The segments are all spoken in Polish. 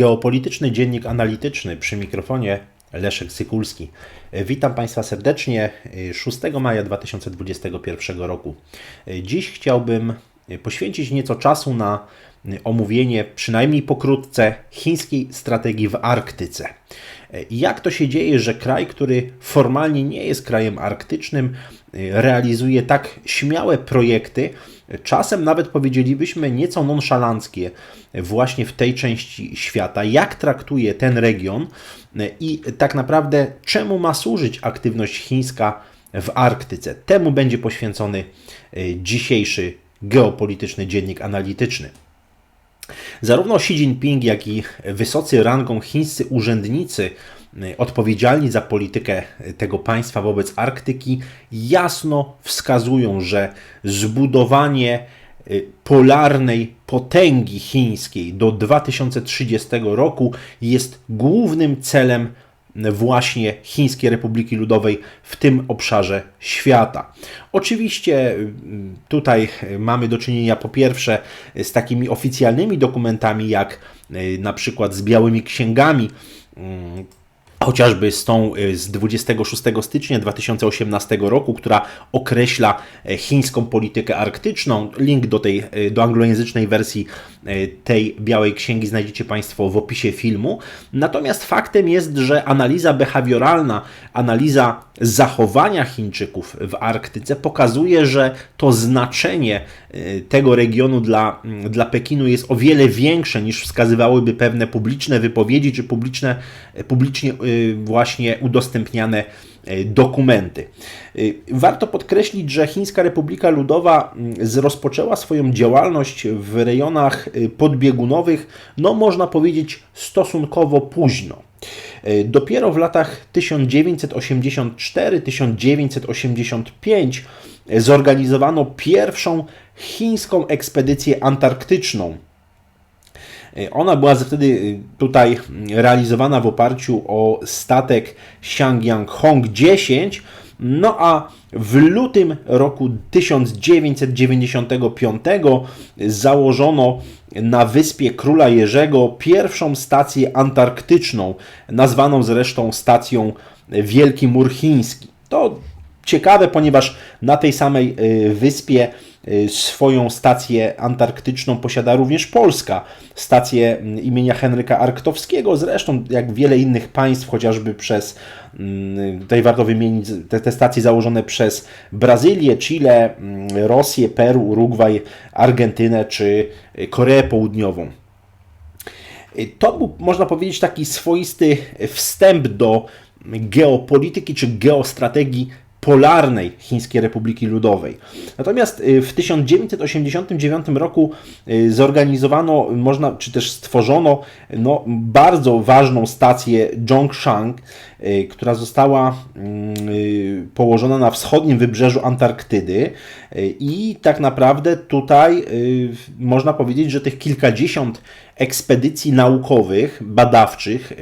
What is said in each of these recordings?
Geopolityczny Dziennik Analityczny przy mikrofonie Leszek Sykulski. Witam Państwa serdecznie 6 maja 2021 roku. Dziś chciałbym poświęcić nieco czasu na omówienie, przynajmniej pokrótce, chińskiej strategii w Arktyce. Jak to się dzieje, że kraj, który formalnie nie jest krajem arktycznym, realizuje tak śmiałe projekty, czasem nawet powiedzielibyśmy nieco nonszalanckie właśnie w tej części świata, jak traktuje ten region i tak naprawdę czemu ma służyć aktywność chińska w Arktyce. Temu będzie poświęcony dzisiejszy geopolityczny dziennik analityczny. Zarówno Xi Jinping, jak i wysocy rangą chińscy urzędnicy odpowiedzialni za politykę tego państwa wobec Arktyki jasno wskazują, że zbudowanie y, polarnej potęgi chińskiej do 2030 roku jest głównym celem właśnie Chińskiej Republiki Ludowej w tym obszarze świata. Oczywiście tutaj mamy do czynienia po pierwsze z takimi oficjalnymi dokumentami, jak y, na przykład z białymi księgami chociażby z tą y, z 26 stycznia 2018 roku, która określa e, chińską politykę arktyczną. Link do tej e, do anglojęzycznej wersji e, tej białej księgi znajdziecie Państwo w opisie filmu. Natomiast faktem jest, że analiza behawioralna, analiza zachowania Chińczyków w Arktyce pokazuje, że to znaczenie tego regionu dla, dla Pekinu jest o wiele większe niż wskazywałyby pewne publiczne wypowiedzi czy publiczne, publicznie właśnie udostępniane y, dokumenty. Y, warto podkreślić, że Chińska Republika Ludowa rozpoczęła swoją działalność w rejonach podbiegunowych, no można powiedzieć stosunkowo późno. Dopiero w latach 1984-1985 zorganizowano pierwszą chińską ekspedycję antarktyczną ona była wtedy y, tutaj realizowana w oparciu o statek Xiangyang Hong 10, no a w lutym roku 1995 założono na wyspie Króla Jerzego pierwszą stację antarktyczną, nazwaną zresztą stacją Wielki Mur Chiński. To ciekawe, ponieważ na tej samej y, wyspie Y, swoją stację antarktyczną posiada również Polska. Stację mm, imienia Henryka Arktowskiego, zresztą jak wiele innych państw, chociażby przez, mm, tutaj warto wymienić te, te stacje założone przez Brazylię, Chile, mm, Rosję, Peru, Urugwaj, Argentynę czy Koreę Południową. Y, to był, można powiedzieć, taki swoisty wstęp do geopolityki czy geostrategii polarnej Chińskiej Republiki Ludowej. Natomiast y, w 1989 roku y, zorganizowano, można, czy też stworzono no, bardzo ważną stację Zhongshan, która została mm, położona na wschodnim wybrzeżu Antarktydy. I tak naprawdę tutaj można powiedzieć, że tych kilkadziesiąt ekspedycji naukowych, badawczych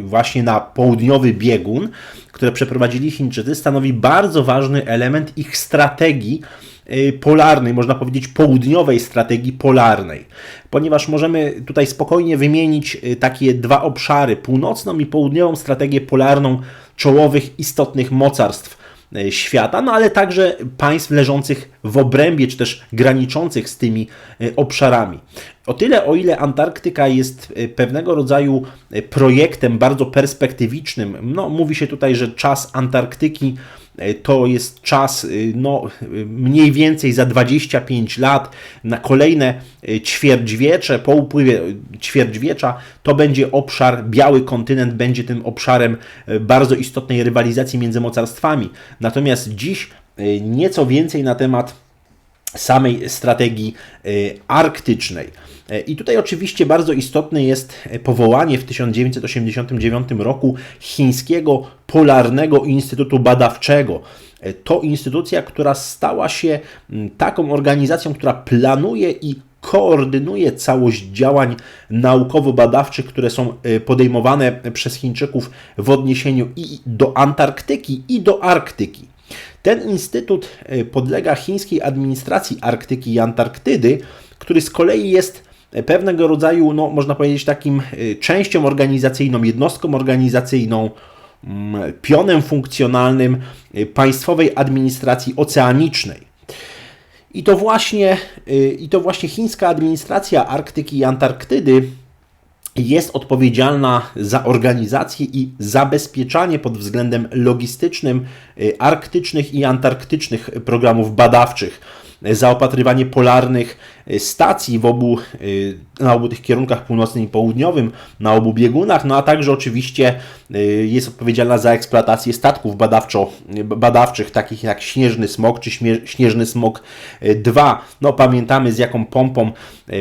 właśnie na południowy biegun, które przeprowadzili Chińczycy, stanowi bardzo ważny element ich strategii y, polarnej, można powiedzieć południowej strategii polarnej, ponieważ możemy tutaj spokojnie wymienić y, takie dwa obszary, północną i południową strategię polarną czołowych istotnych mocarstw E, świata, no ale także państw leżących w obrębie, czy też graniczących z tymi obszarami. O tyle, o ile Antarktyka jest pewnego rodzaju projektem bardzo perspektywicznym, no, mówi się tutaj, że czas Antarktyki to jest czas e, no, mniej więcej za 25 lat na kolejne e, ćwierćwiecze, po upływie ćwierćwiecza to będzie obszar, biały kontynent będzie tym obszarem bardzo istotnej rywalizacji między mocarstwami. Natomiast dziś nieco więcej na temat samej strategii arktycznej. E, I tutaj oczywiście bardzo istotne jest e, powołanie w 1989 roku Chińskiego Polarnego Instytutu Badawczego. E, to instytucja, która stała się taką organizacją, która planuje i koordynuje całość działań naukowo-badawczych, które są podejmowane przez Chińczyków w odniesieniu i do Antarktyki, i do Arktyki. Ten instytut podlega chińskiej administracji Arktyki i Antarktydy, który z kolei jest pewnego rodzaju, no, można powiedzieć, takim częścią organizacyjną, jednostką organizacyjną, mm, pionem funkcjonalnym państwowej administracji oceanicznej. I to właśnie, i to właśnie chińska administracja Arktyki i Antarktydy jest odpowiedzialna za organizację i zabezpieczanie pod względem logistycznym arktycznych i antarktycznych programów badawczych, zaopatrywanie polarnych stacji w obu, na obu tych kierunkach północnym i południowym, na obu biegunach, no a także oczywiście jest odpowiedzialna za eksploatację statków badawczo, badawczych, takich jak Śnieżny Smok czy Śnieżny Smok 2. No pamiętamy z jaką pompą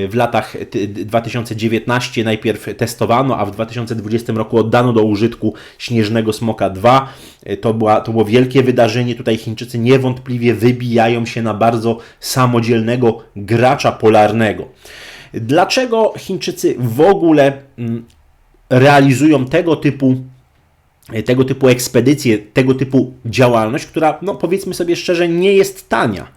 w latach 2019 najpierw testowano, a w 2020 roku oddano do użytku Śnieżnego Smoka 2. To, była, to było wielkie wydarzenie. Tutaj Chińczycy niewątpliwie wybijają się na bardzo samodzielnego gracza polarnego. Dlaczego Chińczycy w ogóle mm, realizują tego typu tego typu ekspedycje, tego typu działalność, która, no powiedzmy sobie szczerze, nie jest tania.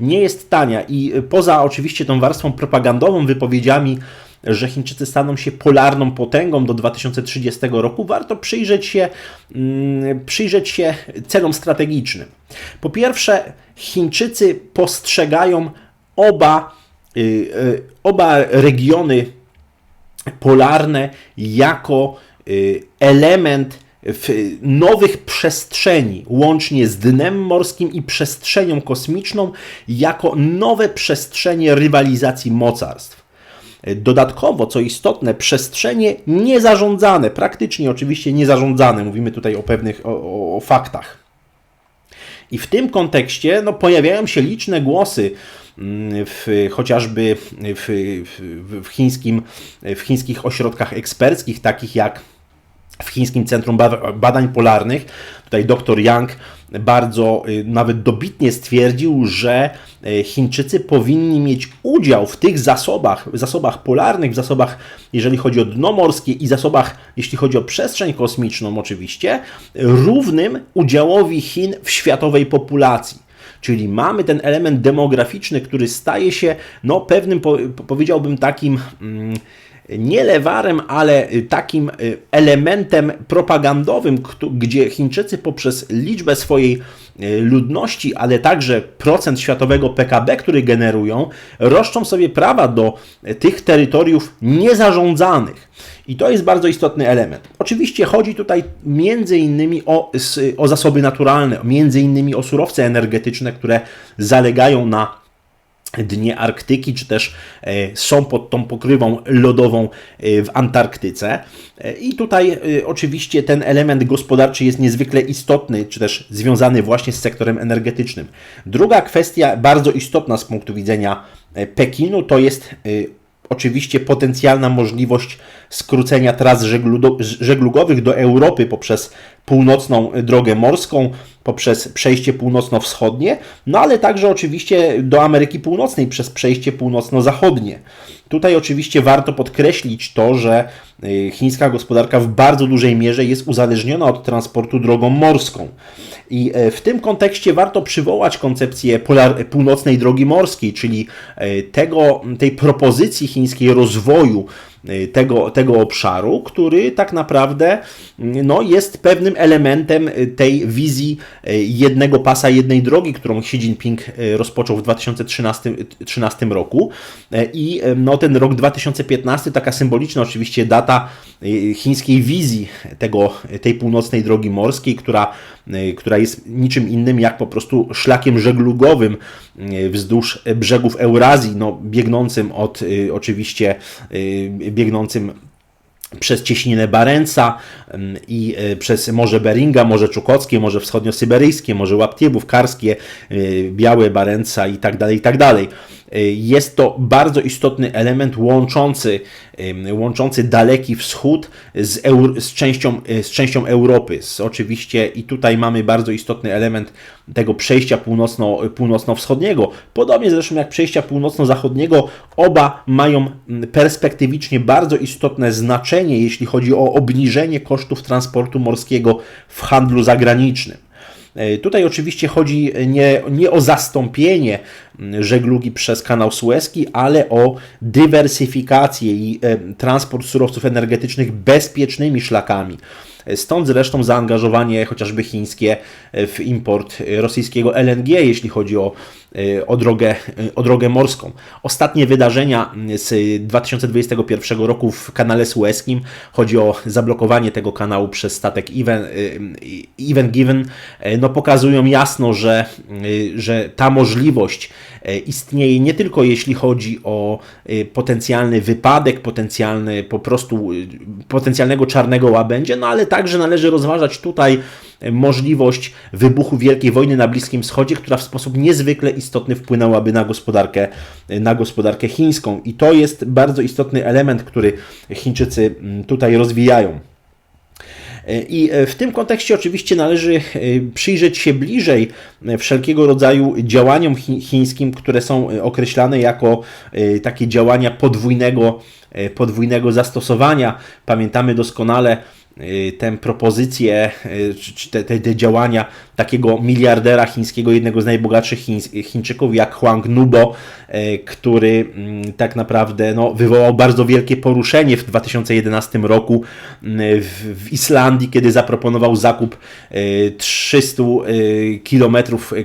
Nie jest tania i poza oczywiście tą warstwą propagandową, wypowiedziami, że Chińczycy staną się polarną potęgą do 2030 roku, warto przyjrzeć się, mm, przyjrzeć się celom strategicznym. Po pierwsze, Chińczycy postrzegają oba, oba regiony polarne jako y, element w nowych przestrzeni, łącznie z dnem morskim i przestrzenią kosmiczną, jako nowe przestrzenie rywalizacji mocarstw. Dodatkowo, co istotne, przestrzenie niezarządzane, praktycznie oczywiście niezarządzane, mówimy tutaj o pewnych o, o, faktach. I w tym kontekście no, pojawiają się liczne głosy, w, chociażby w, w, w, chińskim, w chińskich ośrodkach eksperckich, takich jak w Chińskim Centrum Badań Polarnych. Tutaj dr Yang bardzo y, nawet dobitnie stwierdził, że y, Chińczycy powinni mieć udział w tych zasobach, zasobach polarnych, w zasobach, jeżeli chodzi o dno morskie i zasobach, jeśli chodzi o przestrzeń kosmiczną oczywiście, równym udziałowi Chin w światowej populacji. Czyli mamy ten element demograficzny, który staje się no, pewnym, powiedziałbym, takim. Mm, nie lewarem, ale y, takim y, elementem propagandowym, gdzie Chińczycy poprzez liczbę swojej y, ludności, ale także procent światowego PKB, który generują, roszczą sobie prawa do tych terytoriów niezarządzanych. I to jest bardzo istotny element. Oczywiście chodzi tutaj między innymi o, o zasoby naturalne, między innymi o surowce energetyczne, które zalegają na dnie Arktyki, czy też e, są pod tą pokrywą lodową e, w Antarktyce. E, I tutaj oczywiście ten element gospodarczy jest niezwykle istotny, czy też związany właśnie z sektorem energetycznym. Druga kwestia, bardzo istotna z punktu widzenia Pekinu, to jest oczywiście potencjalna możliwość skrócenia tras żeglugowych do Europy poprzez północną drogę morską, poprzez przejście północno-wschodnie, no ale także oczywiście do Ameryki Północnej przez przejście północno-zachodnie. Tutaj oczywiście warto podkreślić to, że y, chińska gospodarka w bardzo dużej mierze jest uzależniona od transportu drogą morską. I e, w tym kontekście warto przywołać koncepcję północnej drogi morskiej, czyli e, tego, tej propozycji chińskiej rozwoju tego, tego obszaru, który tak naprawdę mm, no, jest pewnym elementem y, tej wizji y, jednego pasa, jednej drogi, którą Xi Jinping rozpoczął w 2013 roku. I no, ten rok 2015, taka symboliczna oczywiście data chińskiej wizji tego, tej północnej drogi morskiej, która, która jest niczym innym jak po prostu szlakiem żeglugowym wzdłuż brzegów Eurazji, no, biegnącym od oczywiście biegnącym przez cieśninę Barenca i e, przez Morze Beringa, Morze Czukockie, Morze Wschodnio-Syberyjskie, Morze Łaptiewów, Karskie, e, Białe Barenca i tak dalej, i tak dalej. E, jest to bardzo istotny element łączący, łączący daleki wschód z, z, częścią, z częścią Europy. Z, oczywiście i tutaj mamy bardzo istotny element tego przejścia północno, północno-wschodniego. Podobnie zresztą jak przejścia północno-zachodniego, oba mają perspektywicznie bardzo istotne znaczenie, jeśli chodzi o obniżenie kosztów transportu morskiego w handlu zagranicznym. E, tutaj oczywiście chodzi nie, nie o zastąpienie żeglugi przez kanał Suezki, ale o dywersyfikację i transport surowców energetycznych bezpiecznymi szlakami. Stąd zresztą zaangażowanie chociażby chińskie w import rosyjskiego LNG, jeśli chodzi o, o, drogę, o drogę morską. Ostatnie wydarzenia z 2021 roku w kanale Suezkim, chodzi o zablokowanie tego kanału przez statek Even, Even Given, no pokazują jasno, że, że ta możliwość istnieje nie tylko jeśli chodzi o potencjalny wypadek, potencjalny po prostu potencjalnego czarnego łabędzia, no ale także należy rozważać tutaj możliwość wybuchu wielkiej wojny na Bliskim Wschodzie, która w sposób niezwykle istotny wpłynęłaby na gospodarkę, na gospodarkę chińską. I to jest bardzo istotny element, który Chińczycy tutaj rozwijają. I w tym kontekście oczywiście należy przyjrzeć się bliżej wszelkiego rodzaju działaniom chińskim, które są określane jako takie działania podwójnego, podwójnego zastosowania. Pamiętamy doskonale tę propozycję, y, czy te, te, te, działania takiego miliardera chińskiego, jednego z najbogatszych Chiń, Chińczyków, jak Huang Nubo, y, który mm, tak naprawdę no, wywołał bardzo wielkie poruszenie w 2011 roku w, w Islandii, kiedy zaproponował zakup 300 km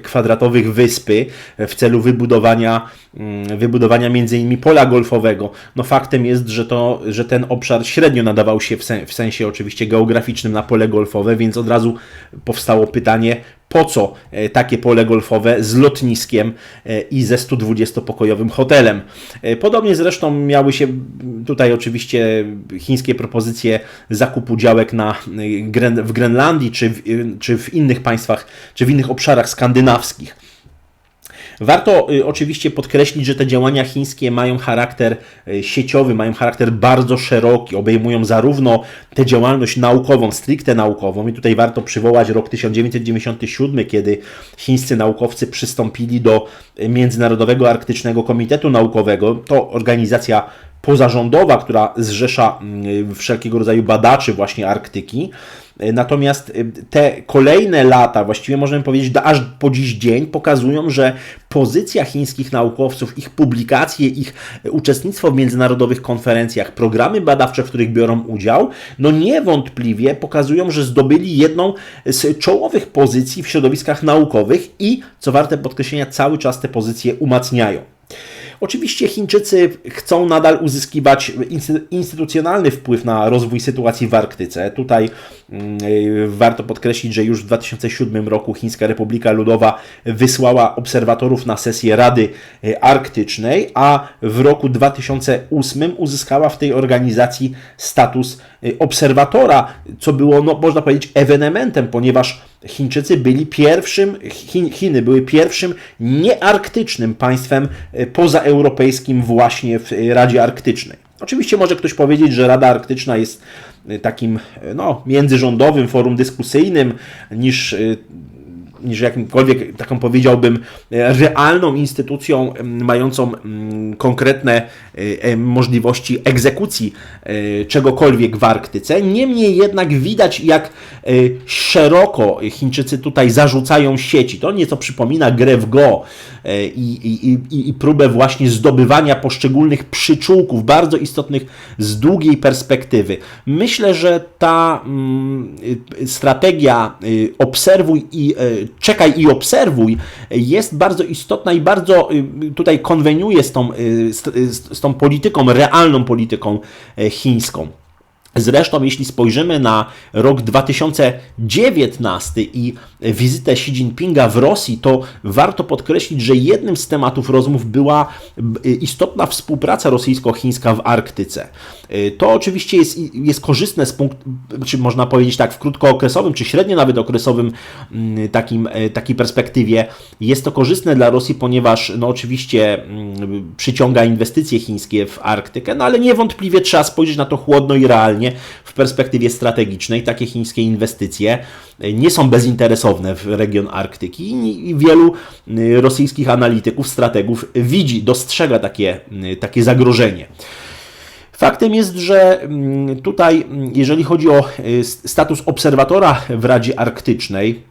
kwadratowych wyspy w celu wybudowania Mm, wybudowania m.in. pola golfowego. No faktem jest, że, to, że ten obszar średnio nadawał się w, sen, w sensie oczywiście geograficznym na pole golfowe, więc od razu powstało pytanie, po co e, takie pole golfowe z lotniskiem e, i ze 120-pokojowym hotelem. E, podobnie zresztą miały się tutaj oczywiście chińskie propozycje zakupu działek na, w Grenlandii czy w, czy w innych państwach, czy w innych obszarach skandynawskich. Warto y, oczywiście podkreślić, że te działania chińskie mają charakter y, sieciowy, mają charakter bardzo szeroki, obejmują zarówno tę działalność naukową, stricte naukową, i tutaj warto przywołać rok 1997, kiedy chińscy naukowcy przystąpili do Międzynarodowego Arktycznego Komitetu Naukowego. To organizacja pozarządowa, która zrzesza mm, wszelkiego rodzaju badaczy właśnie Arktyki. Natomiast y, te kolejne lata, właściwie możemy powiedzieć aż po dziś dzień, pokazują, że pozycja chińskich naukowców, ich publikacje, ich uczestnictwo w międzynarodowych konferencjach, programy badawcze, w których biorą udział, no niewątpliwie pokazują, że zdobyli jedną z czołowych pozycji w środowiskach naukowych i, co warte podkreślenia, cały czas te pozycje umacniają. Oczywiście Chińczycy chcą nadal uzyskiwać instytucjonalny wpływ na rozwój sytuacji w Arktyce. Tutaj mm, warto podkreślić, że już w 2007 roku Chińska Republika Ludowa wysłała obserwatorów na sesję Rady e, Arktycznej, a w roku 2008 uzyskała w tej organizacji status e, obserwatora, co było, no, można powiedzieć, ewenementem, ponieważ Chińczycy byli pierwszym, Chiny były pierwszym niearktycznym państwem e, pozaeuropejskim właśnie w Radzie Arktycznej. Oczywiście może ktoś powiedzieć, że Rada Arktyczna jest e, takim e, no, międzyrządowym forum dyskusyjnym niż niż jakimkolwiek, taką powiedziałbym, realną instytucją mającą konkretne e, możliwości egzekucji e, czegokolwiek w Arktyce. Niemniej jednak widać, jak e, szeroko Chińczycy tutaj zarzucają sieci. To nieco przypomina grę w Go i, i, i, próbę właśnie zdobywania poszczególnych przyczółków, bardzo istotnych z długiej perspektywy. Myślę, że ta mm, strategia obserwuj i czekaj i obserwuj jest bardzo istotna i bardzo y, tutaj konweniuje z tą, y, z, z tą polityką, realną polityką chińską. Zresztą, jeśli spojrzymy na rok 2019 i wizytę Xi Jinpinga w Rosji, to warto podkreślić, że jednym z tematów rozmów była istotna współpraca rosyjsko-chińska w Arktyce. To oczywiście jest, jest korzystne z punktu, czy można powiedzieć tak, w krótkookresowym, czy średnio nawet okresowym mm, takim, e, takiej perspektywie. Jest to korzystne dla Rosji, ponieważ no oczywiście mm, przyciąga inwestycje chińskie w Arktykę, no ale niewątpliwie trzeba spojrzeć na to chłodno i realnie w perspektywie strategicznej. Takie chińskie inwestycje e, nie są bezinteresowne w region Arktyki i wielu e, rosyjskich analityków, strategów widzi, dostrzega takie, takie zagrożenie. Faktem jest, że mm, tutaj, mm, jeżeli chodzi o status obserwatora w Radzie Arktycznej,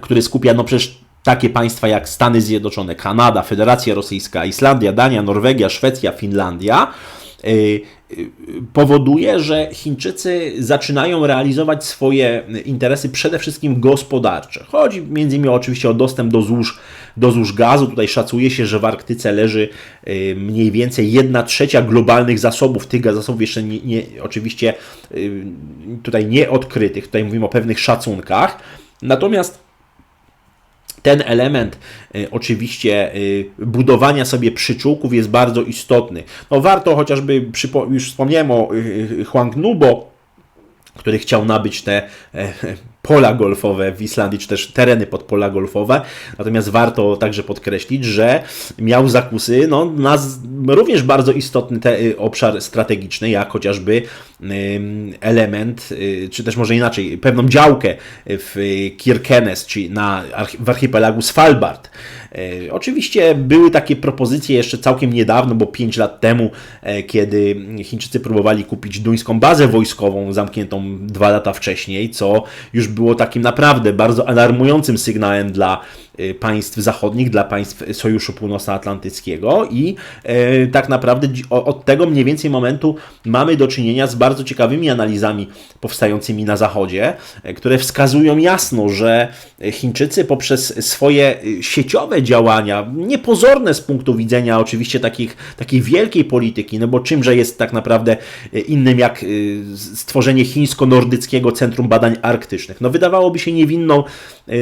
który skupia no przecież takie państwa jak Stany Zjednoczone, Kanada, Federacja Rosyjska, Islandia, Dania, Norwegia, Szwecja, Finlandia, powoduje, że Chińczycy zaczynają realizować swoje interesy przede wszystkim gospodarcze. Chodzi między innymi oczywiście o dostęp do złóż, do złóż gazu. Tutaj szacuje się, że w Arktyce leży y, mniej więcej 1 trzecia globalnych zasobów. Tych zasobów jeszcze nie, nie, oczywiście y, tutaj nie odkrytych. Tutaj mówimy o pewnych szacunkach. Natomiast ten element y, oczywiście y, budowania sobie przyczółków jest bardzo istotny. No warto chociażby, już wspomniałem o y, Huangnubo, który chciał nabyć te e, pola golfowe w Islandii, czy też tereny pod pola golfowe. Natomiast warto także podkreślić, że miał zakusy no, na również bardzo istotny y, obszar strategiczny, jak chociażby element, y, czy też może inaczej, pewną działkę w Kirkenes, czy na, w archipelagu Svalbard. E, oczywiście były takie propozycje jeszcze całkiem niedawno, bo 5 lat temu, e, kiedy Chińczycy próbowali kupić duńską bazę wojskową zamkniętą dwa lata wcześniej, co już było takim naprawdę bardzo alarmującym sygnałem dla państw zachodnich, dla państw Sojuszu Północnoatlantyckiego i e, tak naprawdę od tego mniej więcej momentu mamy do czynienia z bardzo ciekawymi analizami powstającymi na Zachodzie, e, które wskazują jasno, że Chińczycy poprzez swoje y, sieciowe działania, niepozorne z punktu widzenia oczywiście takich, takiej wielkiej polityki, no bo czymże jest tak naprawdę innym jak stworzenie chińsko-nordyckiego Centrum Badań Arktycznych. No wydawałoby się niewinną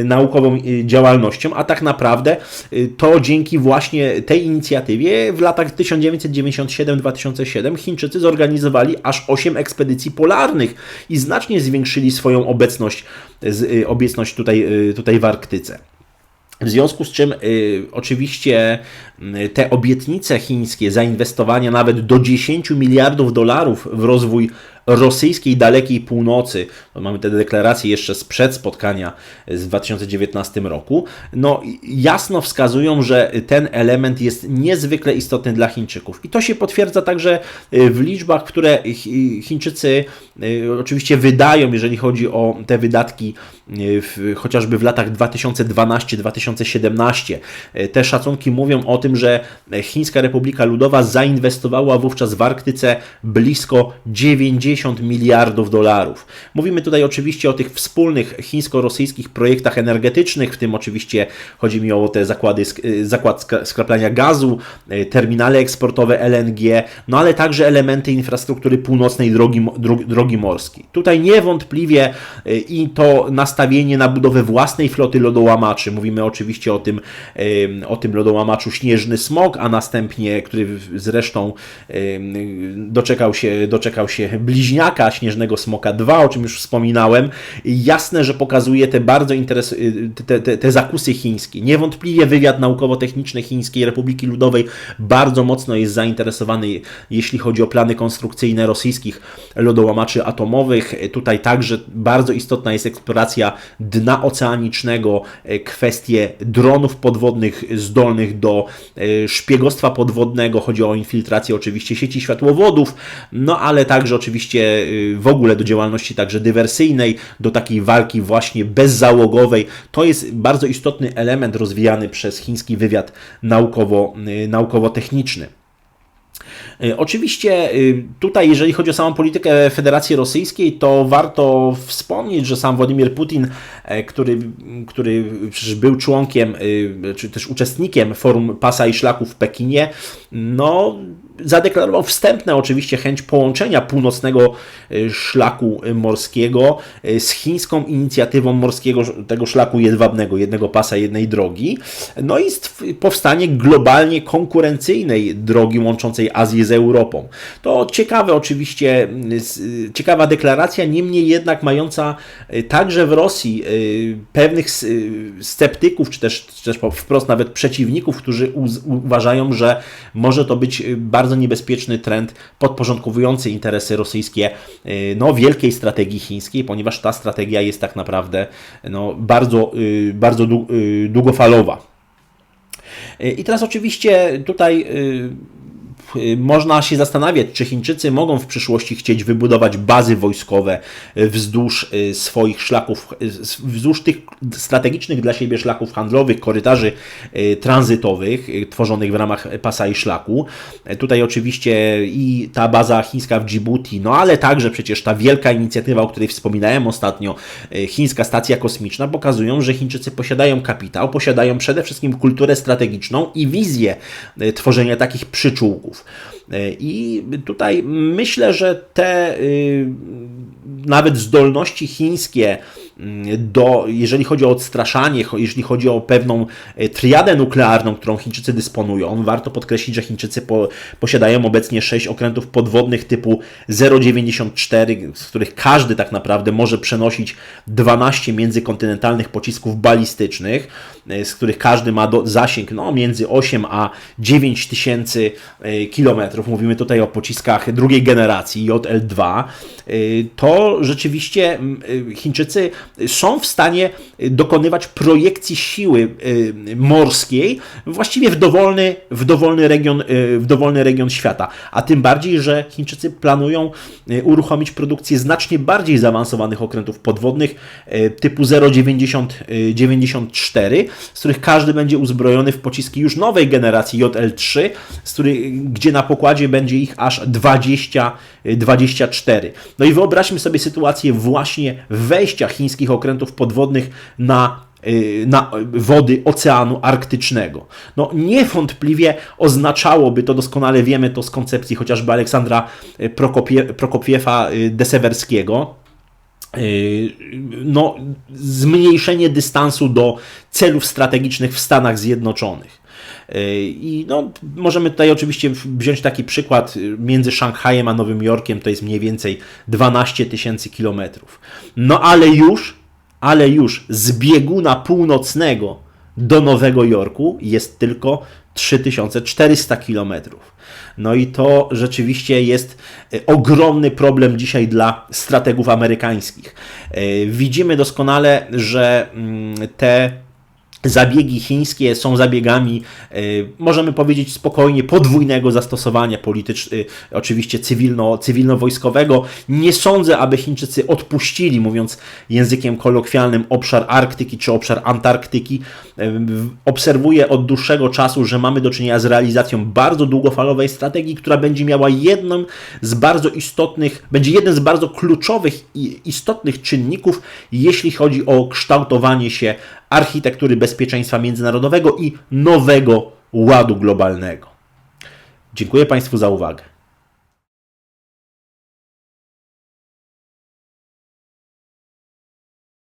naukową działalnością, a tak naprawdę y, to dzięki właśnie tej inicjatywie w latach 1997-2007 Chińczycy zorganizowali aż 8 ekspedycji polarnych i znacznie zwiększyli swoją obecność, y, obecność tutaj, y, tutaj w Arktyce. W związku z czym y, oczywiście te obietnice chińskie zainwestowania nawet do 10 miliardów dolarów w rozwój rosyjskiej dalekiej północy, mamy te deklaracje jeszcze sprzed spotkania z 2019 roku, no jasno wskazują, że ten element jest niezwykle istotny dla Chińczyków. I to się potwierdza także y, w liczbach, które Chińczycy y, oczywiście wydają, jeżeli chodzi o te wydatki y, w, chociażby w latach 2012-2017. Te szacunki mówią o tym, że Chińska Republika Ludowa zainwestowała wówczas w Arktyce blisko 90 50 miliardów dolarów. Mówimy tutaj oczywiście o tych wspólnych chińsko-rosyjskich projektach energetycznych, w tym oczywiście chodzi mi o te zakłady, y, zakład skraplania gazu, y, terminale eksportowe LNG, no ale także elementy infrastruktury północnej drogi, drogi morskiej. Tutaj niewątpliwie y, i to nastawienie na budowę własnej floty lodołamaczy, mówimy oczywiście o tym, o tym lodołamaczu Śnieżny Smok, a następnie, który zresztą doczekał się, doczekał się bliżej bliźniaka Śnieżnego Smoka 2, o czym już wspominałem, jasne, że pokazuje te bardzo interes... te, te, te zakusy chińskie. Niewątpliwie wywiad naukowo-techniczny Chińskiej Republiki Ludowej bardzo mocno jest zainteresowany, jeśli chodzi o plany konstrukcyjne rosyjskich lodołamaczy atomowych. Tutaj także bardzo istotna jest eksploracja dna oceanicznego, kwestie dronów podwodnych zdolnych do e, szpiegostwa podwodnego, chodzi o infiltrację oczywiście sieci światłowodów, no ale także oczywiście oczywiście y, w ogóle do działalności także dywersyjnej, do takiej walki właśnie bezzałogowej. To jest bardzo istotny element rozwijany przez chiński wywiad naukowo, y, naukowo-techniczny. Y, oczywiście tutaj, jeżeli chodzi o samą politykę Federacji Rosyjskiej, to warto wspomnieć, że sam Władimir Putin, e, który, który przecież był członkiem, czy też uczestnikiem Forum Pasa i Szlaku w Pekinie, no zadeklarował wstępne oczywiście chęć połączenia północnego e, szlaku morskiego e, z chińską inicjatywą morskiego tego szlaku jedwabnego, jednego pasa, jednej drogi. No i powstanie globalnie konkurencyjnej drogi łączącej Azję z Europą. To ciekawe oczywiście, ciekawa deklaracja, niemniej jednak mająca e, także w Rosji pewnych sceptyków, czy też, czy też wprost nawet przeciwników, którzy uważają, że może to być bardzo bardzo niebezpieczny trend podporządkowujący interesy rosyjskie y, no, wielkiej strategii chińskiej, ponieważ ta strategia jest tak naprawdę no, bardzo, y, bardzo y, długofalowa. I teraz oczywiście tutaj można się zastanawiać, czy Chińczycy mogą w przyszłości chcieć wybudować bazy wojskowe y, wzdłuż y, swoich szlaków, y, wzdłuż tych strategicznych dla siebie szlaków handlowych, korytarzy y, tranzytowych y, tworzonych w ramach pasa i szlaku. Y, Tutaj oczywiście i ta baza chińska w Djibouti, no ale także przecież ta wielka inicjatywa, o której wspominałem ostatnio, y, chińska stacja kosmiczna, pokazują, że Chińczycy posiadają kapitał, posiadają przede wszystkim kulturę strategiczną i wizję y, tworzenia takich przyczółków. Y, I tutaj myślę, że te y, nawet zdolności chińskie do, jeżeli chodzi o odstraszanie, jeżeli chodzi o pewną e, triadę nuklearną, którą Chińczycy dysponują, warto podkreślić, że Chińczycy po, posiadają obecnie 6 okrętów podwodnych typu 0,94, z których każdy tak naprawdę może przenosić 12 międzykontynentalnych pocisków balistycznych, e, z których każdy ma do, zasięg no, między 8 a 9 tysięcy e, kilometrów. Mówimy tutaj o pociskach drugiej generacji JL-2. E, To rzeczywiście m, e, Chińczycy są w stanie dokonywać projekcji siły e, morskiej właściwie w dowolny, w dowolny, region, e, w dowolny region świata. A tym bardziej, że Chińczycy planują e, uruchomić produkcję znacznie bardziej zaawansowanych okrętów podwodnych typu 0,94, z których każdy będzie uzbrojony w pociski już nowej generacji JL3, z których, gdzie na pokładzie będzie ich aż 20, e, 24. No i wyobraźmy sobie sytuację właśnie wejścia chińskich okrętów podwodnych na y, na wody Oceanu Arktycznego. No niewątpliwie oznaczałoby, to doskonale wiemy to z koncepcji chociażby Aleksandra y, Prokopie, Prokopiewa y, Desewerskiego, no, zmniejszenie dystansu do celów strategicznych w Stanach Zjednoczonych. Y, I no, możemy tutaj oczywiście wziąć taki przykład y, między Szanghajem a Nowym Jorkiem, to jest mniej więcej 12 tysięcy kilometrów. No ale już, ale już z bieguna północnego do Nowego Jorku jest tylko 3400 kilometrów. No i to rzeczywiście jest e, ogromny problem dzisiaj dla strategów amerykańskich. E, Widzimy doskonale, że mm, te zabiegi chińskie są zabiegami, e, możemy powiedzieć spokojnie, podwójnego zastosowania politycznego, oczywiście cywilno, cywilno-wojskowego. Nie sądzę, aby Chińczycy odpuścili, mówiąc językiem kolokwialnym, obszar Arktyki czy obszar Antarktyki. E, Obserwuję od dłuższego czasu, że mamy do czynienia z realizacją bardzo długofalowej strategii, która będzie miała jedną z bardzo istotnych, będzie jeden z bardzo kluczowych i istotnych czynników, jeśli chodzi o kształtowanie się architektury bezpieczeństwa międzynarodowego i nowego ładu globalnego. Dziękuję Państwu za uwagę.